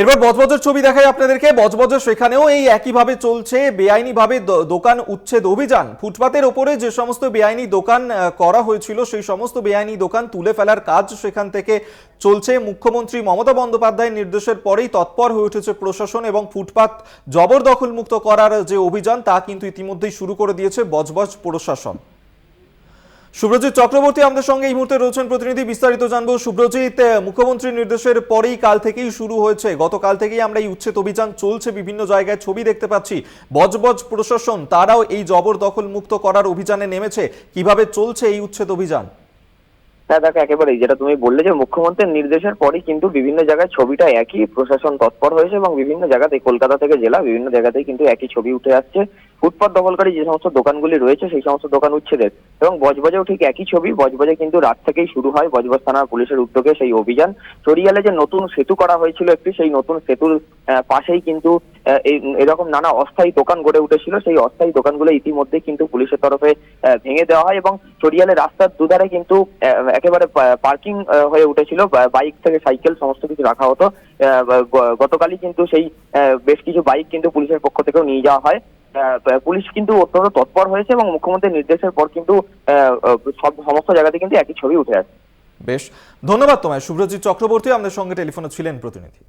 এরপর বজবজের ছবি দেখাই আপনাদেরকে। বজবজের সেখানেও এই একইভাবে চলছে। বেআইনিভাবে দোকান উচ্ছেদ অভিযান। ফুটপাতের ওপরে যে সমস্ত বেআইনি দোকান করা হয়েছিল, সেই সমস্ত বেআইনি দোকান তুলে ফেলার কাজ সেখান থেকে চলছে। মুখ্যমন্ত্রী মমতা বন্দ্যোপাধ্যায়ের নির্দেশের পরেই তৎপর হয়ে উঠেছে প্রশাসন এবং ফুটপাত জবরদখল মুক্ত করার যে অভিযান, তা কিন্তু ইতিমধ্যেই শুরু করে দিয়েছে বজবজ প্রশাসন। সুব্রজিৎ চক্রবর্তী আমাদের সঙ্গে এই মুহূর্তে রয়েছেন প্রতিনিধি, বিস্তারিত জানব। সুব্রজিৎ মুখ্যমন্ত্রীর নির্দেশের পরেই কাল থেকেই শুরু হয়েছে। গতকাল থেকেই আমরা এই উচ্ছেদ অভিযান চলছে, বিভিন্ন জায়গায় ছবি দেখতে পাচ্ছি। বজবজ প্রশাসন, তারাও এই জবরদখল মুক্ত করার অভিযানে নেমেছে। কীভাবে চলছে এই উচ্ছেদ অভিযান? হ্যাঁ দেখো একেবারেই যেটা তুমি বললে যে মুখ্যমন্ত্রীর নির্দেশের পরই কিন্তু বিভিন্ন জায়গায় ছবিটা একই প্রশাসন তৎপর হয়েছে এবং বিভিন্ন জায়গাতে কলকাতা থেকে জেলা বিভিন্ন জায়গাতেই কিন্তু একই ছবি উঠে আসছে। ফুটপাত দখলকারী যে সমস্ত দোকানগুলি রয়েছে, সেই সমস্ত দোকান উচ্ছেদের। এবং বজবজেও ঠিক একই ছবি, বজবজে কিন্তু রাত থেকেই শুরু হয় বজবজ থানার পুলিশের উদ্যোগে সেই অভিযান। চরিয়ালে যে নতুন সেতু করা হয়েছিল একটি, সেই নতুন সেতুর পাশেই কিন্তু এরকম নানা অস্থায়ী দোকান গড়ে উঠেছিল। সেই অস্থায়ী দোকানগুলো ইতিমধ্যে কিন্তু পুলিশের তরফে ভেঙে দেওয়া হয় এবং চরিয়ালে রাস্তার দুধারে কিন্তু একেবারে পার্কিং হয়ে উঠেছিল। বাইক থেকে সাইকেল সমস্ত কিছু রাখা হতো। গতকালই কিন্তু সেই বেশ কিছু বাইক কিন্তু পুলিশের পক্ষ থেকেও নিয়ে যাওয়া হয়। পুলিশ কিন্তু অত্যন্ত তৎপর হয়েছে এবং মুখ্যমন্ত্রীর নির্দেশের পর কিন্তু সব সমস্ত জায়গাতে কিন্তু একই ছবি উঠে আসে বেশ, ধন্যবাদ তোমায়। শুভ্রজিৎ চক্রবর্তী আমাদের সঙ্গে টেলিফোনে ছিলেন প্রতিনিধি।